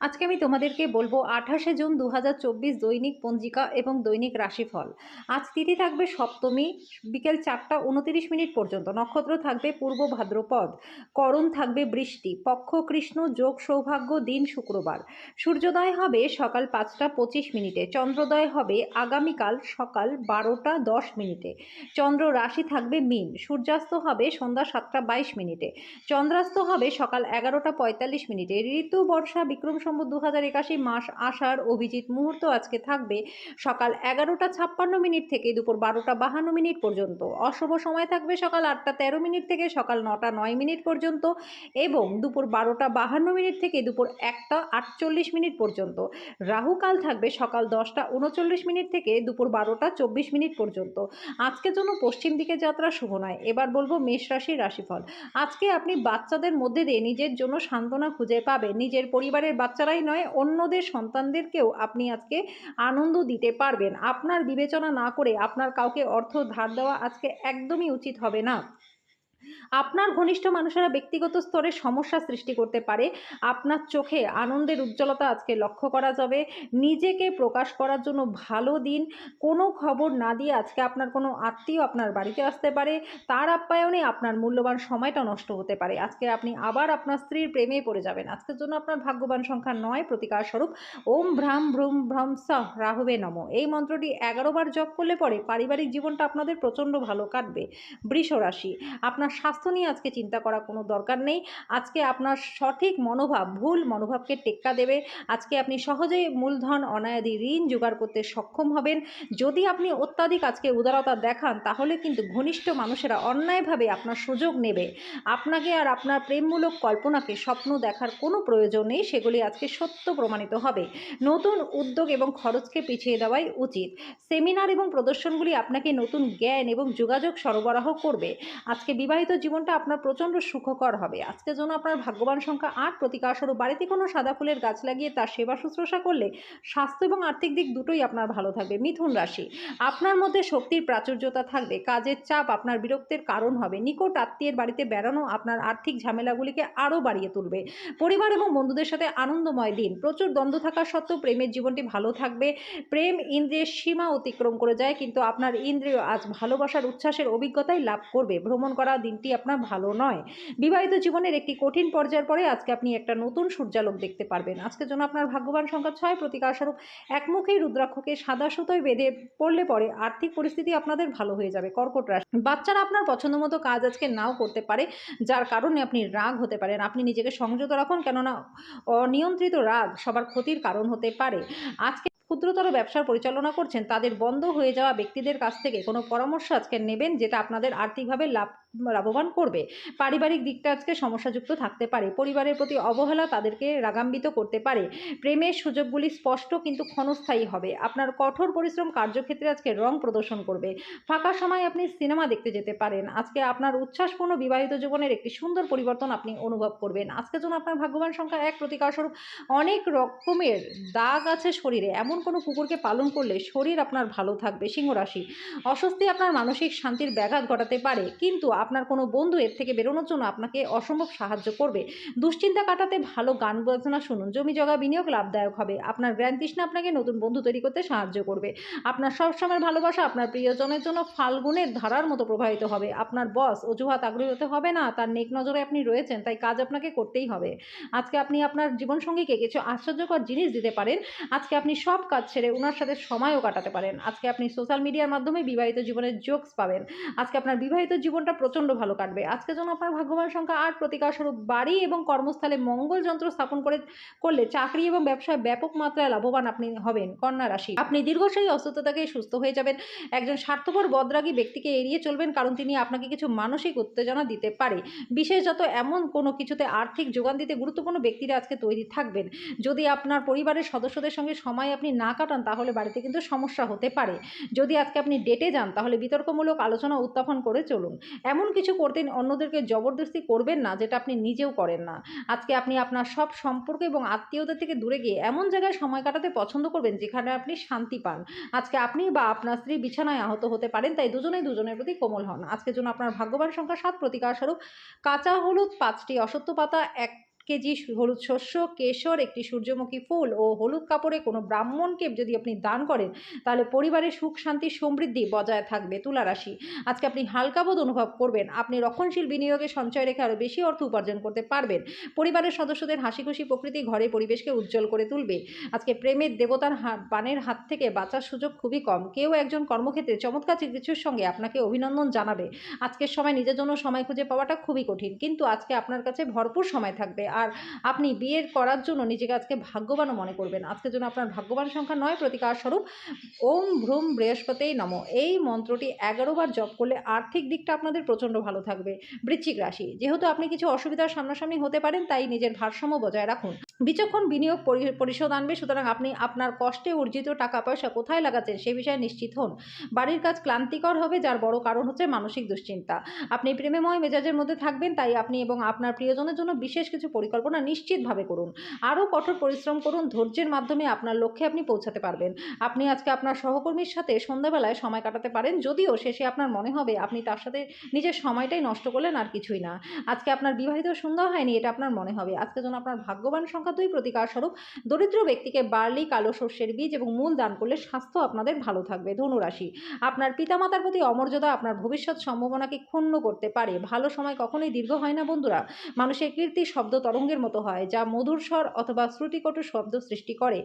আজকে আমি তোমাদেরকে বলব আঠাশে জুন দু হাজার চব্বিশ দৈনিক পঞ্জিকা এবং দৈনিক রাশিফল। আজ তিথি থাকবে সপ্তমী, বিকেল চারটা উনতিরিশ মিনিট পর্যন্ত। নক্ষত্র থাকবে পূর্ব ভাদ্রপদ। করণ থাকবে বৃষ্টি। পক্ষ কৃষ্ণ, যোগ সৌভাগ্য, দিন শুক্রবার। সূর্যোদয় হবে সকাল পাঁচটা পঁচিশ মিনিটে। চন্দ্রোদয় হবে আগামীকাল সকাল বারোটা দশ মিনিটে। চন্দ্র রাশি থাকবে মিন। সূর্যাস্ত হবে সন্ধ্যা সাতটা বাইশ মিনিটে। চন্দ্রাস্ত হবে সকাল এগারোটা পঁয়তাল্লিশ মিনিটে। ঋতু, বর্ষা, বিক্রম সম্বত দু হাজার একাশি মাস আষাঢ় অভিজিৎ মুহূর্ত আজকে থাকবে সকাল এগারোটা ছাপ্পান্ন মিনিট থেকে দুপুর বারোটা বাহান্ন মিনিট পর্যন্ত। অশুভ সময় থাকবে সকাল আটটা তেরো মিনিট থেকে সকাল নটা নয় মিনিট পর্যন্ত এবং দুপুর বারোটা বাহান্ন মিনিট থেকে দুপুর একটা আটচল্লিশ মিনিট পর্যন্ত। রাহুকাল থাকবে সকাল দশটা উনচল্লিশ মিনিট থেকে দুপুর বারোটা চব্বিশ মিনিট পর্যন্ত। আজকের জন্য পশ্চিম দিকে যাত্রা শুভ নয়। এবার বলব মেষ রাশির রাশিফল। আজকে আপনি বাচ্চাদের মধ্যে দিয়ে নিজের জন্য সান্ত্বনা খুঁজে পাবেন। নিজের পরিবারের বাচ্চারাই নয়, অন্যদের সন্তানদেরকেও আপনি আজকে আনন্দ দিতে পারবেন। আপনার বিবেচনা না করে আপনার কাউকে অর্থ ধার দেওয়া আজকে একদমই উচিত হবে না। আপনার ঘনিষ্ঠ মানুষেরা ব্যক্তিগত স্তরে সমস্যা সৃষ্টি করতে পারে। আপনার চোখে আনন্দের উজ্জ্বলতা আজকে লক্ষ্য করা যাবে। নিজেকে প্রকাশ করার জন্য ভালো দিন। কোনো খবর না দিয়ে আজকে আপনার কোনো আত্মীয় আপনার বাড়িতে আসতে পারে। তার আপ্যায়নে আপনার মূল্যবান সময়টা নষ্ট হতে পারে। আজকে আপনি আবার আপনার স্ত্রীর প্রেমে পড়ে যাবেন। আজকের জন্য আপনার ভাগ্যবান সংখ্যা নয়। প্রতিকার স্বরূপ, ওম ভ্রাম ভ্রুম ভ্রম সহ রাহবে নম। এই মন্ত্রটি এগারো বার জপ করলে পরে পারিবারিক জীবনটা আপনাদের প্রচণ্ড ভালো কাটবে। বৃষ রাশি আপনার স্বাস্থ্য নিয়ে আজকে চিন্তা করা কোনো দরকার নেই। আজকে আপনার সঠিক মনোভাব, ভুল মনোভাবকে টেক্কা দেবে। আজকে আপনি সহজেই মূলধন, অনায়াদি ঋণ জোগাড় করতে সক্ষম হবেন। যদি আপনি অত্যাধিক আজকে উদারতা দেখান, তাহলে কিন্তু ঘনিষ্ঠ মানুষেরা অন্যায়ভাবে আপনার সুযোগ নেবে। আপনাকে আর আপনার প্রেমমূলক কল্পনাকে স্বপ্ন দেখার কোনো প্রয়োজন নেই, সেগুলি আজকে সত্য প্রমাণিত হবে। নতুন উদ্যোগ এবং খরচকে পিছিয়ে দেওয়াই উচিত। সেমিনার এবং প্রদর্শনগুলি আপনাকে নতুন জ্ঞান এবং যোগাযোগ সরবরাহ করবে। আজকে বিবাহিত জীবনটা আপনার প্রচণ্ড সুখকর হবে। আজকের জন্য আপনার ভাগ্যবান সংখ্যা আট। প্রতিকারস্বরূপ বাড়িতে কোনো সাদা ফুলের গাছ লাগিয়ে তার সেবা শুশ্রূষা করলে স্বাস্থ্য এবং আর্থিক দিক দুটোই আপনার ভালো থাকবে। মিথুন রাশি, আপনার মধ্যে শক্তির প্রাচুর্যতা থাকবে। কাজের চাপ আপনার বিরক্তের কারণ হবে। নিকট আত্মীয়ের বাড়িতে বেড়ানো আপনার আর্থিক ঝামেলাগুলিকে আরও বাড়িয়ে তুলবে। পরিবার এবং বন্ধুদের সাথে আনন্দময় দিন। প্রচুর দ্বন্দ্ব থাকা সত্ত্বেও প্রেমের জীবনটি ভালো থাকবে। প্রেম ইন্দ্রিয়ের সীমা অতিক্রম করে যায়, কিন্তু আপনার ইন্দ্রিয় আজ ভালোবাসার উচ্ছ্বাসের অভিজ্ঞতাই লাভ করবে। ভ্রমণ করা দিনটি আপনার ভালো নয়। বিবাহিত জীবনের একটি কঠিন পর্যায়ের পরে আজকে আপনি একটা নতুন সূর্যালোক দেখতে পারবেন। আজকের জন্য আপনার ভাগ্যবান সংখ্যা ছয় প্রতিকারস্বরূপ একমুখী রুদ্রাক্ষকে সাদা সুতোয় বেঁধে পড়লে পরে আর্থিক পরিস্থিতি আপনাদের ভালো হয়ে যাবে। কর্কট রাশি বাচ্চারা আপনার পছন্দ মতো কাজ আজকে নাও করতে পারে, যার কারণে আপনি রাগ হতে পারেন। আপনি নিজেকে সংযত রাখুন, কেননা অনিয়ন্ত্রিত রাগ সবার ক্ষতির কারণ হতে পারে। আজকে ক্ষুদ্রতর ব্যবসার পরিচালনা করছেন, তাদের বন্ধ হয়ে যাওয়া ব্যক্তিদের কাছ থেকে কোনো পরামর্শ আজকে নেবেন, যেটা আপনাদের আর্থিকভাবে লাভ লাভবান করবে। পারিবারিক দিকটা আজকে সমস্যাযুক্ত থাকতে পারে। পরিবারের প্রতি অবহেলা তাদেরকে রাগান্বিত করতে পারে। প্রেমের সুযোগগুলি স্পষ্ট কিন্তু ক্ষণস্থায়ী হবে। আপনার কঠোর পরিশ্রম কার্যক্ষেত্রে আজকে রং প্রদর্শন করবে। ফাঁকা সময় আপনি সিনেমা দেখতে যেতে পারেন। আজকে আপনার উচ্ছ্বাসপূর্ণ বিবাহিত জীবনের একটি সুন্দর পরিবর্তন আপনি অনুভব করবেন। আজকের জন্য আপনার ভাগ্যবান সংখ্যা এক। প্রতিকারস্বরূপ অনেক রকমের দাগ আছে শরীরে। এমন কোনো কুকুরকে পালন করলে শরীর আপনার ভালো থাকবে। সিংহ রাশি অস্বস্তি আপনার মানসিক শান্তির ব্যাঘাত ঘটাতে পারে। কিন্তু আপনার কোনো বন্ধু এর থেকে বেরোনোর জন্য আপনাকে অসম্ভব সাহায্য করবে। দুশ্চিন্তা কাটাতে ভালো গান বাজনা শুনুন, জমি জগা বিনিয়োগ লাভদায়ক হবে। আপনার জ্ঞান আপনাকে নতুন বন্ধু তৈরি করতে সাহায্য করবে। আপনার সবসময়ের ভালোবাসা আপনার প্রিয়জনের জন্য ফাল্গুনের ধারার মতো প্রবাহিত হবে। আপনার বস অজুহাত আগ্রহী হতে হবে না, তার নেক নজরে আপনি রয়েছেন, তাই কাজ আপনাকে করতেই হবে। আজকে আপনি আপনার জীবনসঙ্গীকে কিছু আশ্চর্যকর জিনিস দিতে পারেন। আজকে আপনি সব কাজ ছেড়ে ওনার সাথে সময়ও কাটাতে পারেন। আজকে আপনি সোশ্যাল মিডিয়ার মাধ্যমে বিবাহিত জীবনের জোকস পাবেন। আজকে আপনার বিবাহিত জীবনটা প্রচণ্ড ভালো কাটবে। আজকের জন্য আপনার ভাগ্যবান সংখ্যা আট, প্রতিকার স্বরূপ বাড়ি এবং কর্মস্থলে মঙ্গল যন্ত্র স্থাপন করে, করলে চাকরি এবং ব্যবসায় ব্যাপক মাত্রায় লাভবান আপনি হবেন, কন্যা রাশি। আপনি দীর্ঘস্থায়ী অসুস্থতাকে সুস্থ হয়ে যাবেন, একজন স্বার্থপর, বদরাগী ব্যক্তিকে এড়িয়ে চলবেন, কারণ তিনি আপনাকে কিছু মানসিক উত্তেজনা দিতে পারে। বিশেষত এমন কোনো কিছুতে আর্থিক যোগান দিতে গুরুত্বপূর্ণ ব্যক্তিরা আজকে তৈরি থাকবেন। যদি আপনার পরিবারের সদস্যদের সঙ্গে সময় আপনি না কাটান, তাহলে বাড়িতে কিন্তু সমস্যা হতে পারে। যদি আজকে আপনি ডেটে যান, তাহলে বিতর্কমূলক আলোচনা উত্থাপন করে চলুন। এমন কিছু করতে অন্যদেরকে জবরদস্তি করবেন না, যেটা আপনি নিজেও করেন না। আজকে আপনি আপনার সব সম্পর্ক এবং আত্মীয়তা থেকে দূরে গিয়ে এমন জায়গায় সময় কাটাতে পছন্দ করবেন, যেখানে আপনি শান্তি পান। আজকে আপনি বা আপনার স্ত্রী বিছানায় আহত হতে পারেন, তাই দুজনেই দুজনের প্রতি কোমল হন। আজকের জন্য আপনার ভাগ্যবান সংখ্যা সাত, প্রতিকার স্বরূপ কাঁচা হলুদ পাঁচটি অসত্য পাতা এক কেজি হলুদ শস্য, কেশর, একটি সূর্যমুখী ফুল ও হলুদ কাপড়ে কোনো ব্রাহ্মণকে যদি আপনি দান করেন, তাহলে পরিবারের সুখ, শান্তি, সমৃদ্ধি বজায় থাকবে তুলা রাশি। আজকে আপনি হালকা বোধ অনুভব করবেন, আপনি রক্ষণশীল বিনিয়োগে সঞ্চয় রেখে আরও বেশি অর্থ উপার্জন করতে পারবেন। পরিবারের সদস্যদের হাসি খুশি প্রকৃতি ঘরে পরিবেশকে উজ্জ্বল করে তুলবে। আজকে প্রেমের দেবতার বানের হাত থেকে বাঁচার সুযোগ খুবই কম। কেউ একজন কর্মক্ষেত্রে চমৎকার কিছুর সঙ্গে আপনাকে অভিনন্দন জানাবে। আজকের সময় নিজের জন্য সময় খুঁজে পাওয়াটা খুবই কঠিন, কিন্তু আজকে আপনার কাছে ভরপুর সময় থাকবে। আর আপনি বিয়ের করার জন্য নিজেকে আজকে ভাগ্যবানও মনে করবেন। আজকের জন্য আপনার ভাগ্যবান সংখ্যা নয়, প্রতিকার স্বরূপ ওম ভ্রুম বৃহস্পতিই নম। এই মন্ত্রটি এগারোবার জপ করলে আর্থিক দিকটা আপনাদের প্রচণ্ড ভালো থাকবে। বৃশ্চিক রাশি, যেহেতু আপনি কিছু অসুবিধার সামনাসামনি হতে পারেন, তাই নিজের ভারসাম্য বজায় রাখুন। বিচক্ষণ বিনিয়োগ পরিশোধ আনবে, সুতরাং আপনি আপনার কষ্টে অর্জিত টাকা পয়সা কোথায় লাগাচ্ছেন সে বিষয়ে নিশ্চিত হন। বাড়ির কাজ ক্লান্তিকর হবে, যার বড় কারণ হচ্ছে মানসিক দুশ্চিন্তা। আপনি প্রেমেময় মেজাজের মধ্যে থাকবেন, তাই আপনি এবং আপনার প্রিয়জনের জন্য বিশেষ কিছু পরিকল্পনা নিশ্চিতভাবে করুন। আরও কঠোর পরিশ্রম করুন, ধৈর্যের মাধ্যমে আপনার লক্ষ্যে আপনি পৌঁছাতে পারবেন। আপনি আজকে আপনার সহকর্মীর সাথে সন্ধ্যাবেলায় সময় কাটাতে পারেন, যদিও শেষে আপনার মনে হবে আপনি তার সাথে নিজের সময়টাই নষ্ট করলেন আর কিছুই না। আজকে আপনার বিবাহিত সুন্দর হয়নি, এটা আপনার মনে হবে। আজকে যেন আপনার ভাগ্যবান সংখ্যা দুই প্রতিকার স্বরূপ দরিদ্র ব্যক্তিকে বার্লি কালো শস্যের বীজ এবং মূল দান করলে স্বাস্থ্য আপনাদের ভালো থাকবে। ধনুরাশি, আপনার পিতামাতার প্রতি অমর্যাদা আপনার ভবিষ্যৎ সম্ভাবনাকে ক্ষুণ্ণ করতে পারে। ভালো সময় কখনোই দীর্ঘ হয় না বন্ধুরা। মানুষের কীর্তি শব্দ তরঙ্গের মতো হয়, যা মধুর স্বর অথবা শ্রুতিকটু শব্দ সৃষ্টি করে।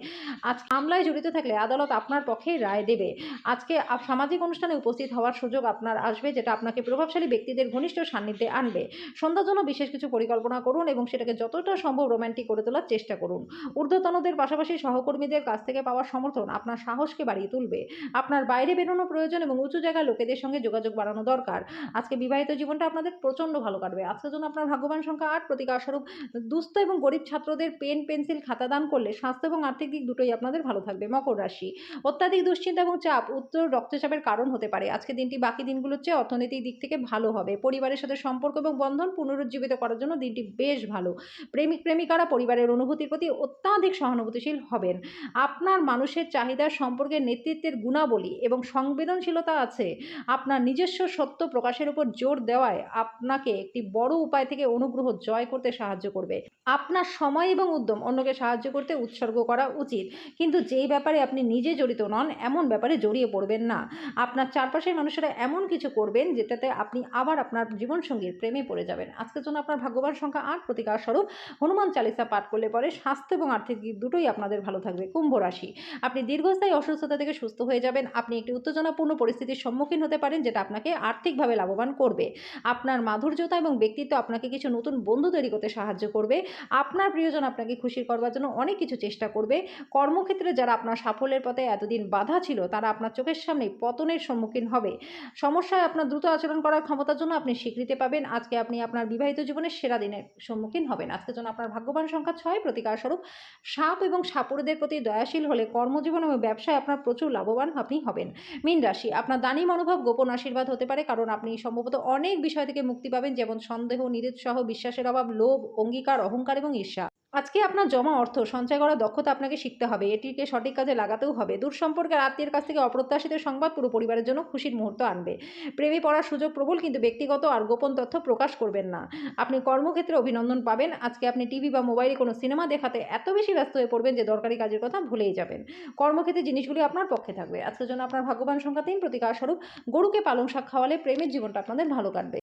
আজ মামলায় জড়িত থাকলে আদালত আপনার পক্ষেই রায় দেবে। আজকে সামাজিক অনুষ্ঠানে উপস্থিত হওয়ার সুযোগ আপনার আসবে, যেটা আপনাকে প্রভাবশালী ব্যক্তিদের ঘনিষ্ঠ সান্নিধ্যে আনবে। সন্ধ্যার জন্য বিশেষ কিছু পরিকল্পনা করুন এবং সেটাকে যতটা সম্ভব রোম্যান্টিক করে তোলার করুন। ঊর্ধ্বতনদের পাশাপাশি সহকর্মীদের কাছ থেকে পাওয়া সমর্থন আপনার সাহসকে বাড়িয়ে তুলবে। আপনার বাইরে বেরোনো প্রয়োজন এবং উঁচু জায়গার লোকেদের সঙ্গে যোগাযোগ বাড়ানো দরকার। আজকে বিবাহিত জীবনটা আপনাদের প্রচণ্ড ভালো কাটবে। আজকের জন্য আপনার ভাগ্যবান সংখ্যা আট প্রতিকার স্বরূপ দুস্থ এবং গরিব ছাত্রদের পেন, পেন্সিল, খাতা দান করলে স্বাস্থ্য এবং আর্থিক দিক দুটোই আপনাদের ভালো থাকবে। মকর রাশি। অত্যাধিক দুশ্চিন্তা এবং চাপ উচ্চ রক্তচাপের কারণ হতে পারে। আজকে দিনটি বাকি দিনগুলোর চেয়ে অর্থনৈতিক দিক থেকে ভালো হবে। পরিবারের সাথে সম্পর্ক এবং বন্ধন পুনরুজ্জীবিত করার জন্য দিনটি বেশ ভালো। প্রেমিক, প্রেমিকারা পরিবারের অনুভূতির প্রতি অত্যাধিক সহানুভূতিশীল হবেন। আপনার মানুষের চাহিদার সম্পর্কে নেতৃত্বের গুণাবলী এবং সংবেদনশীলতা আছে। আপনার নিজস্ব সত্য প্রকাশের উপর জোর দেওয়ায় আপনাকে একটি বড় উপায় থেকে অনুগ্রহ জয় করতে সাহায্য করবে। আপনার সময় এবং উদ্যম অন্যকে সাহায্য করতে উৎসর্গ করা উচিত। কিন্তু যেই ব্যাপারে আপনি নিজে জড়িত নন, এমন ব্যাপারে জড়িয়ে পড়বেন না। আপনার চারপাশের মানুষেরা এমন কিছু করবেন যেটাতে আপনি আবার আপনার জীবনসঙ্গীর প্রেমে পড়ে যাবেন। আজকের জন্য আপনার ভাগ্যবান সংখ্যা আট। প্রতিকার স্বরূপ হনুমান চালিসা পাঠ করলে পরে স্বাস্থ্য এবং আর্থিক দিক দুটোই আপনাদের ভালো থাকবে। কুম্ভ রাশি। আপনি দীর্ঘস্থায়ী অসুস্থতা থেকে সুস্থ হয়ে যাবেন। আপনি একটি উত্তেজনাপূর্ণ পরিস্থিতির সম্মুখীন হতে পারেন, যেটা আপনাকে আর্থিকভাবে লাভবান করবে। আপনার মাধুর্যতা এবং ব্যক্তিত্ব আপনাকে কিছু নতুন বন্ধু তৈরি করতে সাহায্য করবে। আপনার প্রিয়জন আপনাকে খুশি করবার জন্য অনেক কিছু চেষ্টা করবে। কর্মক্ষেত্রে যারা আপনার সাফল্যের পথে এতদিন বাধা ছিল, তারা আপনার চোখের সামনে পতনের সম্মুখীন হবে। সমস্যায় আপনার দ্রুত আচরণ করার ক্ষমতার জন্য আপনি স্বীকৃতি পাবেন। আজকে আপনি আপনার বিবাহিত জীবনের সেরা দিনের সম্মুখীন হবেন। আজকের জন্য আপনার ভাগ্যবান সংখ্যা ছয়। প্রতিকার স্বরূপ সাপ এবং সাপুরদের প্রতি দয়াশীল হলে কর্মজীবন এবং ব্যবসায় আপনার প্রচুর লাভবান আপনি হবেন। মীন রাশি, আপনার দানি মনোভাব গোপন আশীর্বাদ হতে পারে কারণ আপনি সম্ভবত অনেক বিষয় থেকে মুক্তি পাবেন যেমন সন্দেহ, নিরুৎসাহ, বিশ্বাসের অভাব, লোভ, অঙ্গীকার, অহংকার এবং ঈর্ষা। আজকে আপনার জমা অর্থ, সঞ্চয় করার দক্ষতা আপনাকে শিখতে হবে। এটিকে সঠিক কাজে লাগাতেও হবে। দূর সম্পর্কের আত্মীয়ের কাছ থেকে অপ্রত্যাশিত সংবাদ পুরো পরিবারের জন্য খুশির মুহূর্ত আনবে। প্রেমে পড়ার সুযোগ প্রবল, কিন্তু ব্যক্তিগত আর গোপন তথ্য প্রকাশ করবেন না। আপনি কর্মক্ষেত্রে অভিনন্দন পাবেন। আজকে আপনি টিভি বা মোবাইলে কোনো সিনেমা দেখাতে এত বেশি ব্যস্ত হয়ে পড়বেন যে দরকারি কাজের কথা ভুলেই যাবেন। কর্মক্ষেত্রে জিনিসগুলি আপনার পক্ষে থাকবে। আজকের জন্য আপনার ভাগ্যবান সংখ্যা তিন। প্রতিকার স্বরূপ গরুকে পালং শাক খাওয়ালে প্রেমের জীবনটা আপনাদের ভালো কাটবে।